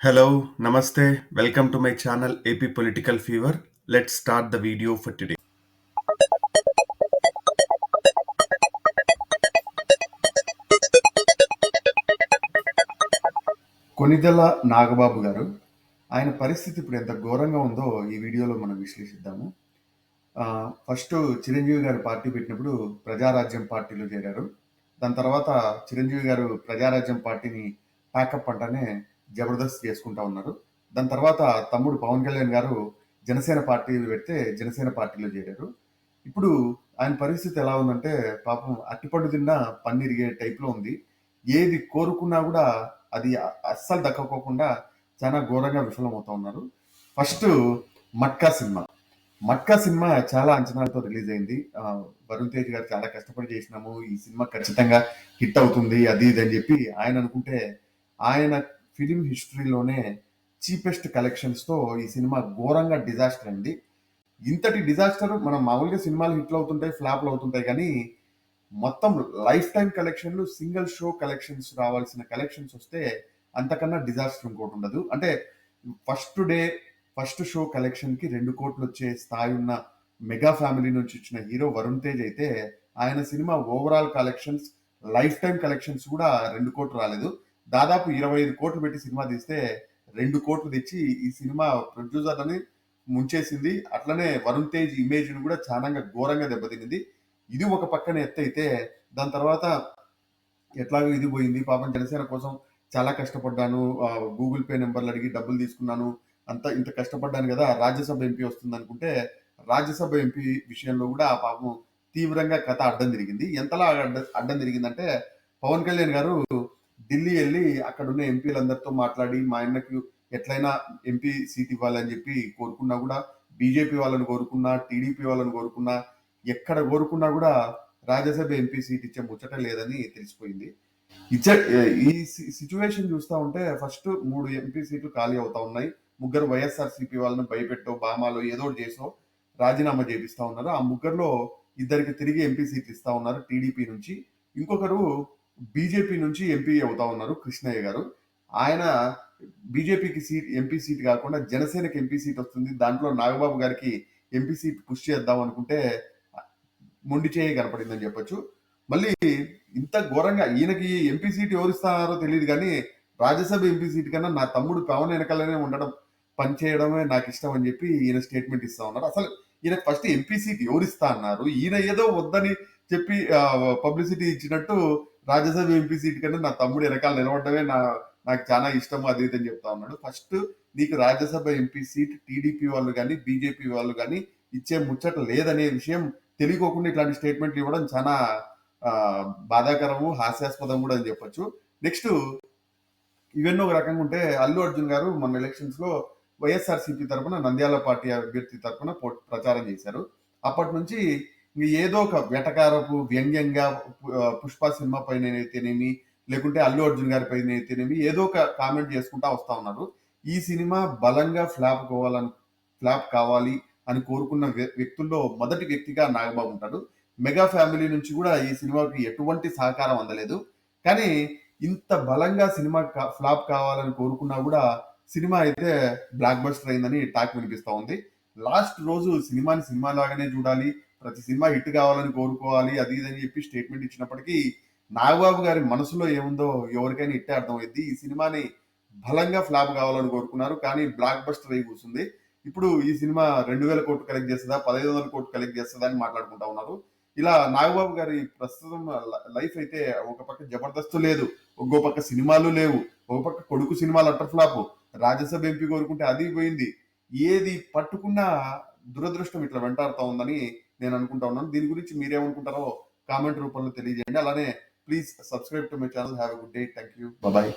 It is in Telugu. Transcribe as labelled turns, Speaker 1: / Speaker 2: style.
Speaker 1: హలో నమస్తే welcome to my channel AP political fever let start the video for today
Speaker 2: Konidela Nagababu గారు ఆయన పరిస్థితి ఇప్పుడు ఎంత ఘోరంగా ఉందో ఈ వీడియోలో మనం విశ్లేషిద్దాము. ఫస్ట్ చిరంజీవి గారు పార్టీ పెట్టినప్పుడు ప్రజారాజ్యం పార్టీలో చేరారు. దాని తర్వాత చిరంజీవి గారు ప్రజారాజ్యం పార్టీని ప్యాకప్ అంటేనే జబర్దస్త్ చేసుకుంటా ఉన్నారు. దాని తర్వాత తమ్ముడు పవన్ కళ్యాణ్ గారు జనసేన పార్టీ పెడితే జనసేన పార్టీలో చేరారు. ఇప్పుడు ఆయన పరిస్థితి ఎలా ఉందంటే పాపం అట్టిపండు తిన్న పన్నీరిగే టైప్లో ఉంది. ఏది కోరుకున్నా కూడా అది అస్సలు దక్కకోకుండా చాలా ఘోరంగా విఫలమవుతా ఉన్నారు. First Matka cinema. Matka cinema చాలా అంచనాలతో రిలీజ్ అయింది. వరుణ్ తేజ్ గారు చాలా కష్టపడి చేసినాము. ఈ సినిమా ఖచ్చితంగా హిట్ అవుతుంది అది ఇది అని చెప్పి ఆయన అనుకుంటే ఆయన ఫిలిం హిస్టరీలోనే చీపెస్ట్ కలెక్షన్స్తో ఈ సినిమా ఘోరంగా డిజాస్టర్ అండి. ఇంతటి డిజాస్టర్ మనం మామూలుగా సినిమాలు హిట్లు అవుతుంటాయి ఫ్లాప్లు అవుతుంటాయి కానీ మొత్తం లైఫ్ టైం కలెక్షన్లు సింగిల్ షో కలెక్షన్స్ రావాల్సిన కలెక్షన్స్ వస్తే అంతకన్నా డిజాస్టర్ ఇంకోటి ఉండదు. అంటే ఫస్ట్ డే ఫస్ట్ షో కలెక్షన్కి రెండు కోట్లు వచ్చే స్థాయి ఉన్న మెగా ఫ్యామిలీ నుంచి వచ్చిన హీరో వరుణ్ తేజ్ అయితే ఆయన cinema overall collections life time collections కూడా రెండు కోట్లు రాలేదు. దాదాపు ఇరవై ఐదు కోట్లు పెట్టి సినిమా తీస్తే రెండు కోట్లు తెచ్చి ఈ సినిమా ప్రొడ్యూసర్లని ముంచేసింది. అట్లనే వరుణ్ తేజ్ ఇమేజ్ని కూడా చాలా ఘోరంగా దెబ్బతినింది. ఇది ఒక పక్కన ఎత్తైతే దాని తర్వాత ఎట్లాగో ఇది పోయింది. పాపం జనసేన కోసం చాలా కష్టపడ్డాను. గూగుల్ పే నెంబర్లు అడిగి డబ్బులు తీసుకున్నాను. అంత ఇంత కష్టపడ్డాను కదా రాజ్యసభ ఎంపీ వస్తుంది అనుకుంటే రాజ్యసభ ఎంపీ విషయంలో కూడా ఆ పాపం తీవ్రంగా కథ అడ్డం తిరిగింది. ఎంతలా అడ్డ అడ్డం తిరిగిందంటే పవన్ కళ్యాణ్ గారు ఢిల్లీ వెళ్ళి అక్కడ ఉన్న ఎంపీలందరితో మాట్లాడి మా ఆయనకు ఎట్లయినా ఎంపీ సీట్ ఇవ్వాలని చెప్పి కోరుకున్నా కూడా బీజేపీ వాళ్ళని కోరుకున్నా టీడీపీ వాళ్ళని కోరుకున్నా ఎక్కడ కోరుకున్నా కూడా రాజ్యసభ ఎంపీ సీట్ ఇచ్చే ముచ్చట లేదని తెలిసిపోయింది. ఇచ్చే ఈ సిచ్యువేషన్ చూస్తా ఉంటే ఫస్ట్ మూడు ఎంపీ సీట్లు ఖాళీ అవుతా ఉన్నాయి. ముగ్గురు వైఎస్ఆర్ సిపి వాళ్ళని భయపెట్టో బామాలో ఏదో చేసో రాజీనామా చేపిస్తా ఉన్నారు. ఆ ముగ్గురులో ఇద్దరికి తిరిగి ఎంపీ సీట్లు ఇస్తా ఉన్నారు టీడీపీ నుంచి. ఇంకొకరు బీజేపీ నుంచి ఎంపీ అవుతా ఉన్నారు కృష్ణయ్య గారు. ఆయన బీజేపీకి సీట్ ఎంపీ సీట్ కాకుండా జనసేనకి ఎంపీ సీట్ వస్తుంది. దాంట్లో నాగబాబు గారికి ఎంపీ సీట్ పుష్ చేద్దాం అనుకుంటే మొండి చేయి కనపడిందని చెప్పొచ్చు. మళ్ళీ ఇంత ఘోరంగా ఈయనకి ఎంపీ సీట్ ఎవరిస్తారో తెలియదు కానీ రాజ్యసభ ఎంపీ సీట్ కన్నా నా తమ్ముడు పవన్ వెనకాలనే ఉండడం పనిచేయడమే నాకు ఇష్టం అని చెప్పి ఈయన స్టేట్మెంట్ ఇస్తా ఉన్నారు. అసలు ఈయనకు ఫస్ట్ ఎంపీ సీట్ ఎవరిస్తా అన్నారు? ఈయన ఏదో వద్దని చెప్పి పబ్లిసిటీ ఇచ్చినట్టు రాజ్యసభ ఎంపీ సీట్ కన్నా నా తమ్ముడు వెనకాల నిలబడమే నా నాకు చాలా ఇష్టం అది ఇది అని చెప్తా ఉన్నాడు. ఫస్ట్ నీకు రాజ్యసభ ఎంపీ సీట్ టీడీపీ వాళ్ళు కానీ బీజేపీ వాళ్ళు కానీ ఇచ్చే ముచ్చట లేదనే విషయం తెలియకోకుండా ఇట్లాంటి స్టేట్మెంట్లు ఇవ్వడం చాలా బాధాకరము హాస్యాస్పదం కూడా అని చెప్పొచ్చు. నెక్స్ట్ ఇవన్నీ ఒక రకంగా ఉంటే అల్లు అర్జున్ గారు మన ఎలక్షన్స్లో వైఎస్ఆర్సీపీ తరఫున నంద్యాల పార్టీ అభ్యర్థి తరఫున ప్రచారం చేశారు. అప్పటి నుంచి ఏదో ఒక వెటకారపు వ్యంగ్యంగా పుష్ప సినిమా పైన అయితేనేమి లేకుంటే అల్లు అర్జున్ గారి పైన అయితేనేమి ఏదో ఒక కామెంట్ చేసుకుంటా వస్తా ఉన్నారు. ఈ సినిమా బలంగా ఫ్లాప్ కావాలని ఫ్లాప్ కావాలి అని కోరుకున్న వ్యక్తుల్లో మొదటి వ్యక్తిగా నాగబాబు ఉంటాడు. మెగా ఫ్యామిలీ నుంచి కూడా ఈ సినిమాకి ఎటువంటి సహకారం అందలేదు. కానీ ఇంత బలంగా సినిమా ఫ్లాప్ కావాలని కోరుకున్నా కూడా సినిమా అయితే బ్లాక్ బస్టర్ అయిందని టాక్ వినిపిస్తూ ఉంది. లాస్ట్ రోజు సినిమాని సినిమా లాగానే చూడాలి ప్రతి సినిమా హిట్ కావాలని కోరుకోవాలి అది ఇది అని చెప్పి స్టేట్మెంట్ ఇచ్చినప్పటికీ నాగబాబు గారి మనసులో ఏముందో ఎవరికైనా ఇట్టే అర్థమైంది ఈ సినిమాని బలంగా ఫ్లాప్ కావాలని కోరుకున్నారు కానీ బ్లాక్ బస్టర్ అయి కూర్చుంది. ఇప్పుడు ఈ సినిమా రెండు వేల కోట్లు కలెక్ట్ చేస్తుందా పదహైదు వందల కోట్లు కలెక్ట్ చేస్తుందా అని మాట్లాడుకుంటా ఉన్నారు. ఇలా నాగబాబు గారి ప్రస్తుతం లైఫ్ అయితే ఒక పక్క జబర్దస్త్ లేదు ఇంకో పక్క సినిమాలు లేవు ఒక పక్క కొడుకు సినిమాలు అట్టర్ ఫ్లాప్. రాజ్యసభ ఎంపీ కోరుకుంటే అది పోయింది. ఏది పట్టుకున్నా దురదృష్టం ఇట్లా వెంటాడుతూ ఉందని నేను అనుకుంటా ఉన్నాను. దీని గురించి మీరేమనుకుంటారో కామెంట్ రూపంలో తెలియజేయండి. అలానే please subscribe to my channel. Have good day. Thank you bye.